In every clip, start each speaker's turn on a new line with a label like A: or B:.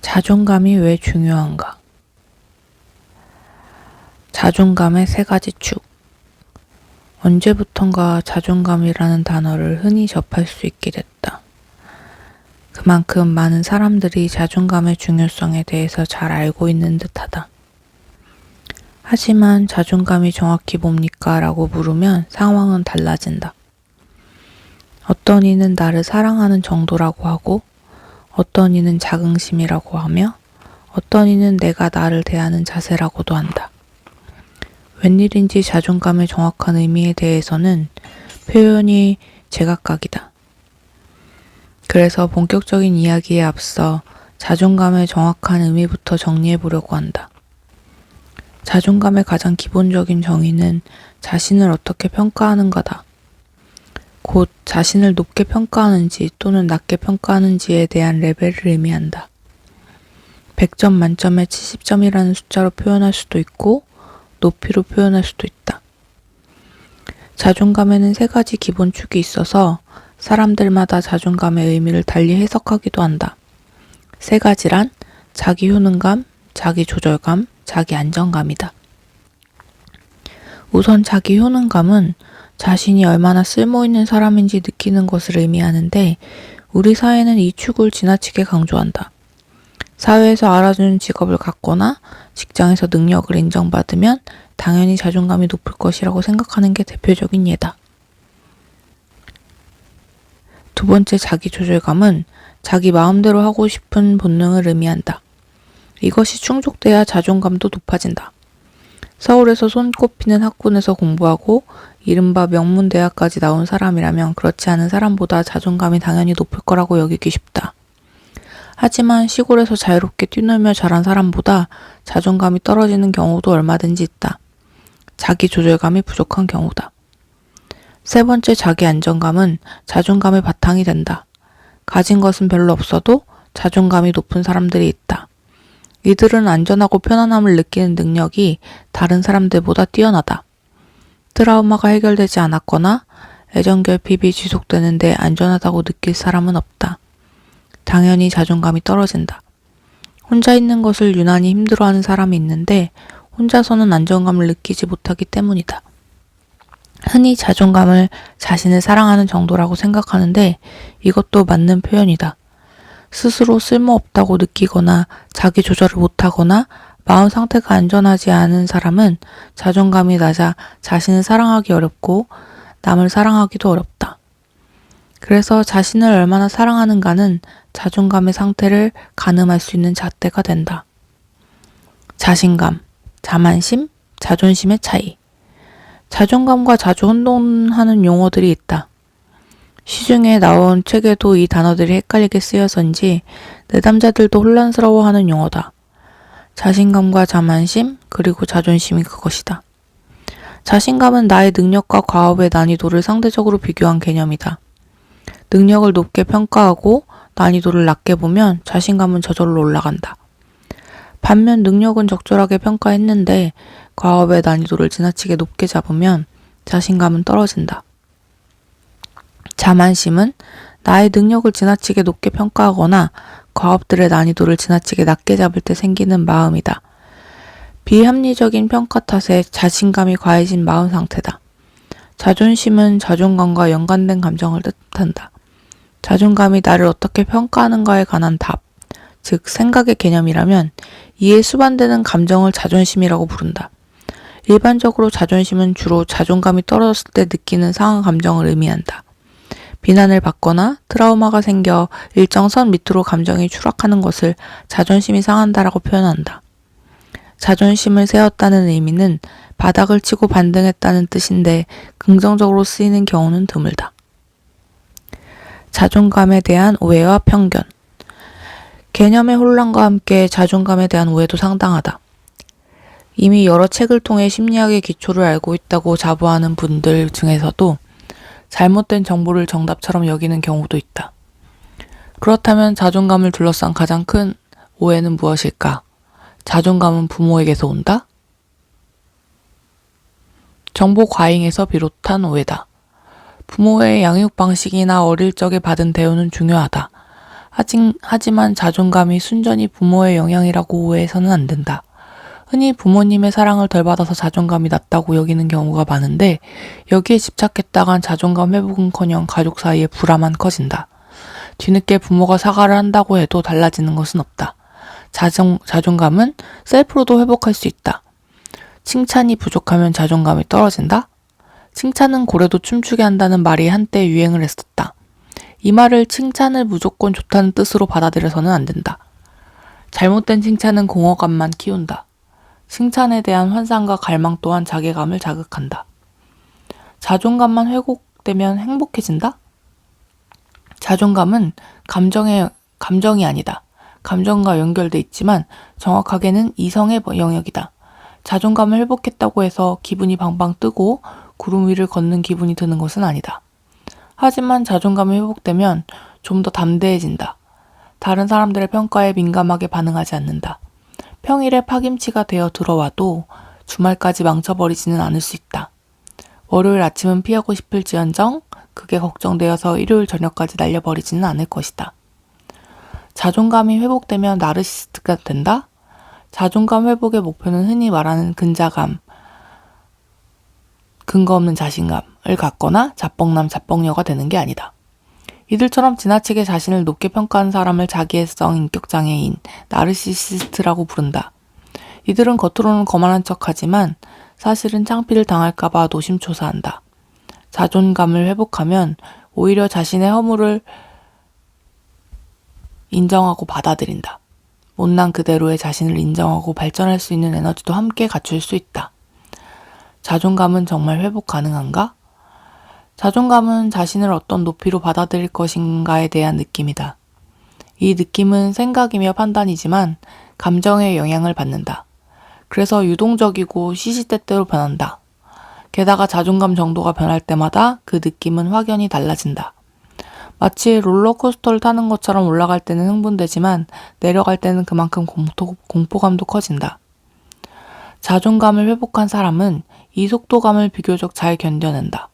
A: 자존감이 왜 중요한가? 자존감의 세 가지 축. 언제부턴가 자존감이라는 단어를 흔히 접할 수 있게 됐다. 그만큼 많은 사람들이 자존감의 중요성에 대해서 잘 알고 있는 듯하다. 하지만 자존감이 정확히 뭡니까? 라고 물으면 상황은 달라진다. 어떤 이는 나를 사랑하는 정도라고 하고, 어떤 이는 자긍심이라고 하며, 어떤 이는 내가 나를 대하는 자세라고도 한다. 웬일인지 자존감의 정확한 의미에 대해서는 표현이 제각각이다. 그래서 본격적인 이야기에 앞서 자존감의 정확한 의미부터 정리해 보려고 한다. 자존감의 가장 기본적인 정의는 자신을 어떻게 평가하는 거다. 곧 자신을 높게 평가하는지 또는 낮게 평가하는지에 대한 레벨을 의미한다. 100점 만점에 70점이라는 숫자로 표현할 수도 있고, 높이로 표현할 수도 있다. 자존감에는 세 가지 기본 축이 있어서 사람들마다 자존감의 의미를 달리 해석하기도 한다. 세 가지란 자기 효능감, 자기 조절감, 자기 안정감이다. 우선 자기 효능감은 자신이 얼마나 쓸모 있는 사람인지 느끼는 것을 의미하는데 우리 사회는 이 축을 지나치게 강조한다. 사회에서 알아주는 직업을 갖거나 직장에서 능력을 인정받으면 당연히 자존감이 높을 것이라고 생각하는 게 대표적인 예다. 두 번째 자기 조절감은 자기 마음대로 하고 싶은 본능을 의미한다. 이것이 충족돼야 자존감도 높아진다. 서울에서 손꼽히는 학군에서 공부하고 이른바 명문대학까지 나온 사람이라면 그렇지 않은 사람보다 자존감이 당연히 높을 거라고 여기기 쉽다. 하지만 시골에서 자유롭게 뛰놀며 자란 사람보다 자존감이 떨어지는 경우도 얼마든지 있다. 자기 조절감이 부족한 경우다. 세 번째 자기 안정감은 자존감의 바탕이 된다. 가진 것은 별로 없어도 자존감이 높은 사람들이 있다. 이들은 안전하고 편안함을 느끼는 능력이 다른 사람들보다 뛰어나다. 트라우마가 해결되지 않았거나 애정 결핍이 지속되는데 안전하다고 느낄 사람은 없다. 당연히 자존감이 떨어진다. 혼자 있는 것을 유난히 힘들어하는 사람이 있는데 혼자서는 안정감을 느끼지 못하기 때문이다. 흔히 자존감을 자신을 사랑하는 정도라고 생각하는데 이것도 맞는 표현이다. 스스로 쓸모없다고 느끼거나 자기 조절을 못하거나 마음 상태가 안전하지 않은 사람은 자존감이 낮아 자신을 사랑하기 어렵고 남을 사랑하기도 어렵다. 그래서 자신을 얼마나 사랑하는가는 자존감의 상태를 가늠할 수 있는 잣대가 된다. 자신감, 자만심, 자존심의 차이. 자존감과 자주 혼돈하는 용어들이 있다. 시중에 나온 책에도 이 단어들이 헷갈리게 쓰여서인지 내담자들도 혼란스러워하는 용어다. 자신감과 자만심, 그리고 자존심이 그것이다. 자신감은 나의 능력과 과업의 난이도를 상대적으로 비교한 개념이다. 능력을 높게 평가하고 난이도를 낮게 보면 자신감은 저절로 올라간다. 반면 능력은 적절하게 평가했는데 과업의 난이도를 지나치게 높게 잡으면 자신감은 떨어진다. 자만심은 나의 능력을 지나치게 높게 평가하거나 과업들의 난이도를 지나치게 낮게 잡을 때 생기는 마음이다. 비합리적인 평가 탓에 자신감이 과해진 마음 상태다. 자존심은 자존감과 연관된 감정을 뜻한다. 자존감이 나를 어떻게 평가하는가에 관한 답, 즉 생각의 개념이라면 이에 수반되는 감정을 자존심이라고 부른다. 일반적으로 자존심은 주로 자존감이 떨어졌을 때 느끼는 상한 감정을 의미한다. 비난을 받거나 트라우마가 생겨 일정 선 밑으로 감정이 추락하는 것을 자존심이 상한다라고 표현한다. 자존심을 세웠다는 의미는 바닥을 치고 반등했다는 뜻인데 긍정적으로 쓰이는 경우는 드물다. 자존감에 대한 오해와 편견. 개념의 혼란과 함께 자존감에 대한 오해도 상당하다. 이미 여러 책을 통해 심리학의 기초를 알고 있다고 자부하는 분들 중에서도 잘못된 정보를 정답처럼 여기는 경우도 있다. 그렇다면 자존감을 둘러싼 가장 큰 오해는 무엇일까? 자존감은 부모에게서 온다? 정보 과잉에서 비롯한 오해다. 부모의 양육 방식이나 어릴 적에 받은 대우는 중요하다. 하진, 하지만 자존감이 순전히 부모의 영향이라고 오해해서는 안 된다. 흔히 부모님의 사랑을 덜 받아서 자존감이 낮다고 여기는 경우가 많은데 여기에 집착했다간 자존감 회복은커녕 가족 사이의 불화만 커진다. 뒤늦게 부모가 사과를 한다고 해도 달라지는 것은 없다. 자존, 자존감은 셀프로도 회복할 수 있다. 칭찬이 부족하면 자존감이 떨어진다? 칭찬은 고래도 춤추게 한다는 말이 한때 유행을 했었다. 이 말을 칭찬을 무조건 좋다는 뜻으로 받아들여서는 안 된다. 잘못된 칭찬은 공허감만 키운다. 칭찬에 대한 환상과 갈망 또한 자괴감을 자극한다. 자존감만 회복되면 행복해진다? 자존감은 감정의, 감정이 아니다. 감정과 연결돼 있지만 정확하게는 이성의 영역이다. 자존감을 회복했다고 해서 기분이 방방 뜨고 구름 위를 걷는 기분이 드는 것은 아니다. 하지만 자존감이 회복되면 좀 더 담대해진다. 다른 사람들의 평가에 민감하게 반응하지 않는다. 평일에 파김치가 되어 들어와도 주말까지 망쳐버리지는 않을 수 있다. 월요일 아침은 피하고 싶을지언정 그게 걱정되어서 일요일 저녁까지 날려버리지는 않을 것이다. 자존감이 회복되면 나르시스트가 된다? 자존감 회복의 목표는 흔히 말하는 근자감, 근거 없는 자신감을 갖거나 자뻑남 자뻑녀가 되는 게 아니다. 이들처럼 지나치게 자신을 높게 평가하는 사람을 자기애성 인격장애인, 나르시시스트라고 부른다. 이들은 겉으로는 거만한 척하지만 사실은 창피를 당할까봐 노심초사한다. 자존감을 회복하면 오히려 자신의 허물을 인정하고 받아들인다. 못난 그대로의 자신을 인정하고 발전할 수 있는 에너지도 함께 갖출 수 있다. 자존감은 정말 회복 가능한가? 자존감은 자신을 어떤 높이로 받아들일 것인가에 대한 느낌이다. 이 느낌은 생각이며 판단이지만 감정의 영향을 받는다. 그래서 유동적이고 시시때때로 변한다. 게다가 자존감 정도가 변할 때마다 그 느낌은 확연히 달라진다. 마치 롤러코스터를 타는 것처럼 올라갈 때는 흥분되지만 내려갈 때는 그만큼 공포, 공포감도 커진다. 자존감을 회복한 사람은 이 속도감을 비교적 잘 견뎌낸다.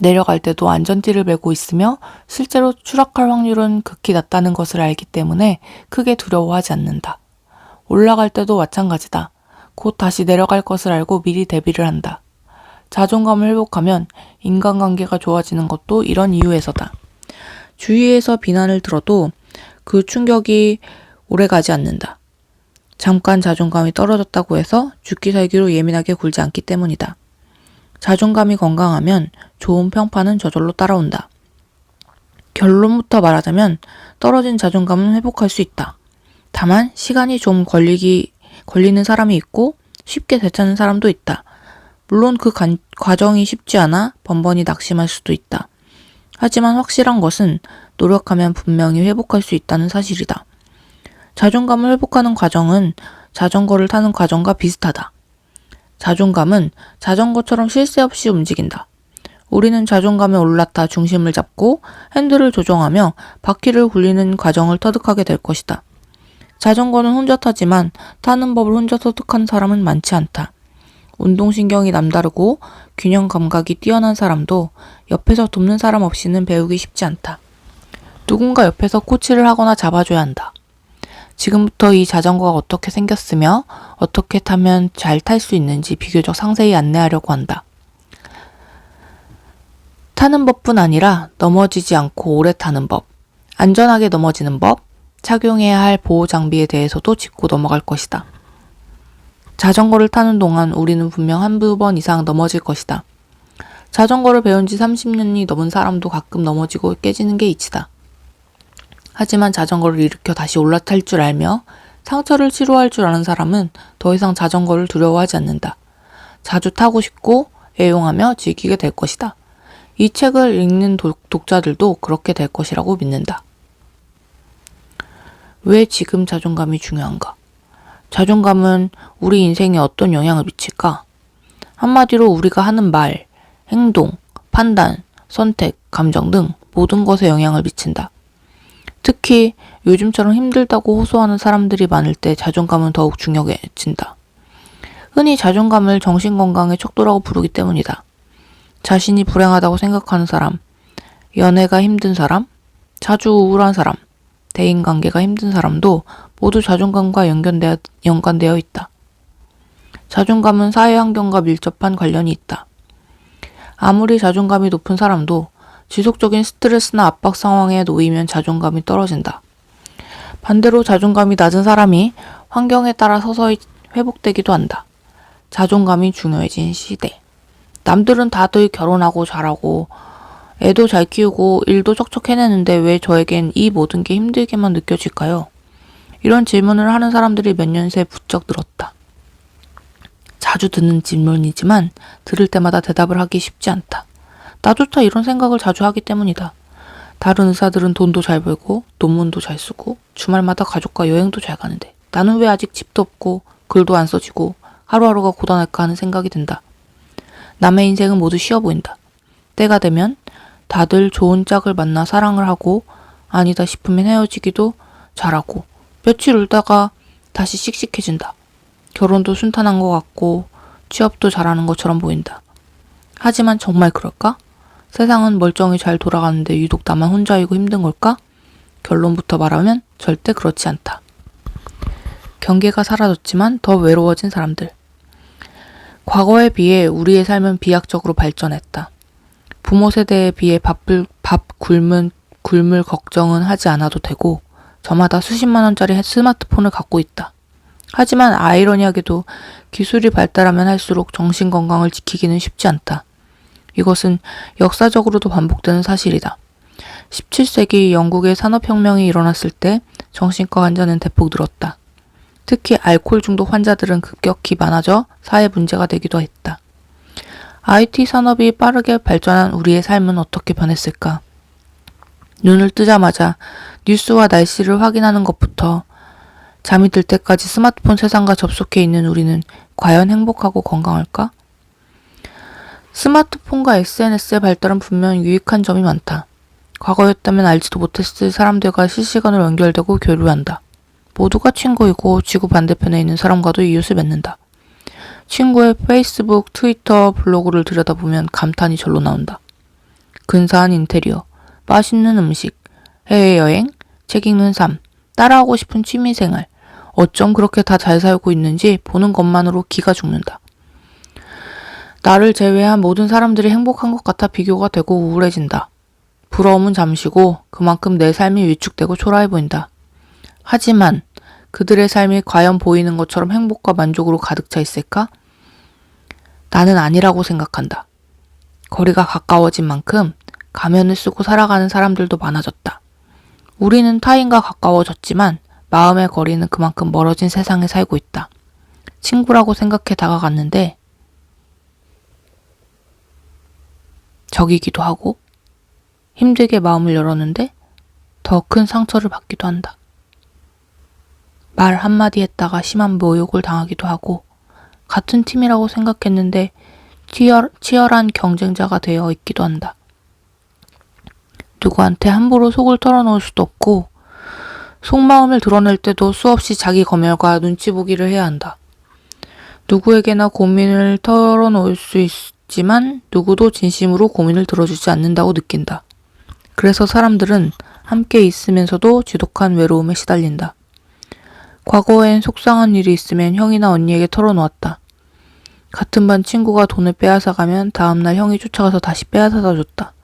A: 내려갈 때도 안전띠를 메고 있으며 실제로 추락할 확률은 극히 낮다는 것을 알기 때문에 크게 두려워하지 않는다. 올라갈 때도 마찬가지다. 곧 다시 내려갈 것을 알고 미리 대비를 한다. 자존감을 회복하면 인간관계가 좋아지는 것도 이런 이유에서다. 주위에서 비난을 들어도 그 충격이 오래 가지 않는다. 잠깐 자존감이 떨어졌다고 해서 죽기 살기로 예민하게 굴지 않기 때문이다. 자존감이 건강하면 좋은 평판은 저절로 따라온다. 결론부터 말하자면 떨어진 자존감은 회복할 수 있다. 다만 시간이 좀 걸리기 걸리는 사람이 있고 쉽게 되찾는 사람도 있다. 물론 그 간, 과정이 쉽지 않아 번번이 낙심할 수도 있다. 하지만 확실한 것은 노력하면 분명히 회복할 수 있다는 사실이다. 자존감을 회복하는 과정은 자전거를 타는 과정과 비슷하다. 자존감은 자전거처럼 쉴 새 없이 움직인다. 우리는 자존감에 올라타 중심을 잡고 핸들을 조정하며 바퀴를 굴리는 과정을 터득하게 될 것이다. 자전거는 혼자 타지만 타는 법을 혼자 터득한 사람은 많지 않다. 운동신경이 남다르고 균형 감각이 뛰어난 사람도 옆에서 돕는 사람 없이는 배우기 쉽지 않다. 누군가 옆에서 코치를 하거나 잡아줘야 한다. 지금부터 이 자전거가 어떻게 생겼으며 어떻게 타면 잘 탈 수 있는지 비교적 상세히 안내하려고 한다. 타는 법뿐 아니라 넘어지지 않고 오래 타는 법, 안전하게 넘어지는 법, 착용해야 할 보호 장비에 대해서도 짚고 넘어갈 것이다. 자전거를 타는 동안 우리는 분명 한두 번 이상 넘어질 것이다. 자전거를 배운 지 30년이 넘은 사람도 가끔 넘어지고 깨지는 게 이치다. 하지만 자전거를 일으켜 다시 올라탈 줄 알며 상처를 치료할 줄 아는 사람은 더 이상 자전거를 두려워하지 않는다. 자주 타고 싶고 애용하며 즐기게 될 것이다. 이 책을 읽는 독, 자들도 그렇게 될 것이라고 믿는다. 왜 지금 자존감이 중요한가? 자존감은 우리 인생에 어떤 영향을 미칠까? 한마디로 우리가 하는 말, 행동, 판단, 선택, 감정 등 모든 것에 영향을 미친다. 특히 요즘처럼 힘들다고 호소하는 사람들이 많을 때 자존감은 더욱 중요해진다. 흔히 자존감을 정신건강의 척도라고 부르기 때문이다. 자신이 불행하다고 생각하는 사람, 연애가 힘든 사람, 자주 우울한 사람, 대인관계가 힘든 사람도 모두 자존감과 연관되어, 연관되어 있다. 자존감은 사회 환경과 밀접한 관련이 있다. 아무리 자존감이 높은 사람도 지속적인 스트레스나 압박 상황에 놓이면 자존감이 떨어진다. 반대로 자존감이 낮은 사람이 환경에 따라 서서히 회복되기도 한다. 자존감이 중요해진 시대. 남들은 다들 결혼하고 잘하고 애도 잘 키우고 일도 척척 해내는데 왜 저에겐 이 모든 게 힘들게만 느껴질까요? 이런 질문을 하는 사람들이 몇 년 새 부쩍 늘었다. 자주 듣는 질문이지만 들을 때마다 대답을 하기 쉽지 않다. 나조차 이런 생각을 자주 하기 때문이다. 다른 의사들은 돈도 잘 벌고 논문도 잘 쓰고 주말마다 가족과 여행도 잘 가는데 나는 왜 아직 집도 없고 글도 안 써지고 하루하루가 고단할까 하는 생각이 든다. 남의 인생은 모두 쉬워 보인다. 때가 되면 다들 좋은 짝을 만나 사랑을 하고 아니다 싶으면 헤어지기도 잘하고 며칠 울다가 다시 씩씩해진다. 결혼도 순탄한 것 같고 취업도 잘하는 것처럼 보인다. 하지만 정말 그럴까? 세상은 멀쩡히 잘 돌아가는데 유독 나만 혼자이고 힘든 걸까? 결론부터 말하면 절대 그렇지 않다. 경계가 사라졌지만 더 외로워진 사람들. 과거에 비해 우리의 삶은 비약적으로 발전했다. 부모 세대에 비해 밥을, 밥 굶은, 굶을 걱정은 하지 않아도 되고, 저마다 수십만 원짜리 스마트폰을 갖고 있다. 하지만 아이러니하게도 기술이 발달하면 할수록 정신 건강을 지키기는 쉽지 않다. 이것은 역사적으로도 반복되는 사실이다. 17세기 영국의 산업혁명이 일어났을 때 정신과 환자는 대폭 늘었다. 특히 알코올 중독 환자들은 급격히 많아져 사회 문제가 되기도 했다. IT 산업이 빠르게 발전한 우리의 삶은 어떻게 변했을까? 눈을 뜨자마자 뉴스와 날씨를 확인하는 것부터 잠이 들 때까지 스마트폰 세상과 접속해 있는 우리는 과연 행복하고 건강할까? 스마트폰과 SNS의 발달은 분명 유익한 점이 많다. 과거였다면 알지도 못했을 사람들과 실시간으로 연결되고 교류한다. 모두가 친구이고 지구 반대편에 있는 사람과도 이웃을 맺는다. 친구의 페이스북, 트위터, 블로그를 들여다보면 감탄이 절로 나온다. 근사한 인테리어, 맛있는 음식, 해외여행, 책 읽는 삶, 따라하고 싶은 취미생활, 어쩜 그렇게 다 잘 살고 있는지 보는 것만으로 기가 죽는다. 나를 제외한 모든 사람들이 행복한 것 같아 비교가 되고 우울해진다. 부러움은 잠시고 그만큼 내 삶이 위축되고 초라해 보인다. 하지만 그들의 삶이 과연 보이는 것처럼 행복과 만족으로 가득 차 있을까? 나는 아니라고 생각한다. 거리가 가까워진 만큼 가면을 쓰고 살아가는 사람들도 많아졌다. 우리는 타인과 가까워졌지만 마음의 거리는 그만큼 멀어진 세상에 살고 있다. 친구라고 생각해 다가갔는데 적이기도 하고 힘들게 마음을 열었는데 더 큰 상처를 받기도 한다. 말 한마디 했다가 심한 모욕을 당하기도 하고 같은 팀이라고 생각했는데 치열, 치열한 경쟁자가 되어 있기도 한다. 누구한테 함부로 속을 털어놓을 수도 없고 속마음을 드러낼 때도 수없이 자기 검열과 눈치 보기를 해야 한다. 누구에게나 고민을 털어놓을 수 있 지만 누구도 진심으로 고민을 들어주지 않는다고 느낀다. 그래서 사람들은 함께 있으면서도 지독한 외로움에 시달린다. 과거엔 속상한 일이 있으면 형이나 언니에게 털어놓았다. 같은 반 친구가 돈을 빼앗아가면 다음날 형이 쫓아가서 다시 빼앗아다 줬다.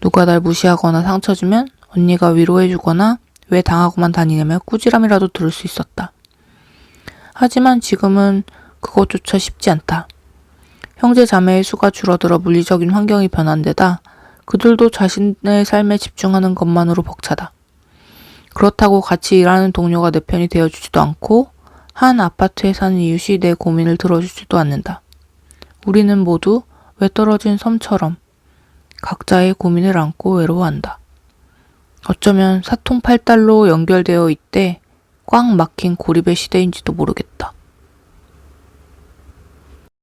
A: 누가 날 무시하거나 상처 주면 언니가 위로해주거나 왜 당하고만 다니냐며 꾸지람이라도 들을 수 있었다. 하지만 지금은 그것조차 쉽지 않다. 형제 자매의 수가 줄어들어 물리적인 환경이 변한 데다 그들도 자신의 삶에 집중하는 것만으로 벅차다. 그렇다고 같이 일하는 동료가 내 편이 되어주지도 않고 한 아파트에 사는 이웃이 내 고민을 들어주지도 않는다. 우리는 모두 외떨어진 섬처럼 각자의 고민을 안고 외로워한다. 어쩌면 사통팔달로 연결되어 있대 꽉 막힌 고립의 시대인지도 모르겠다.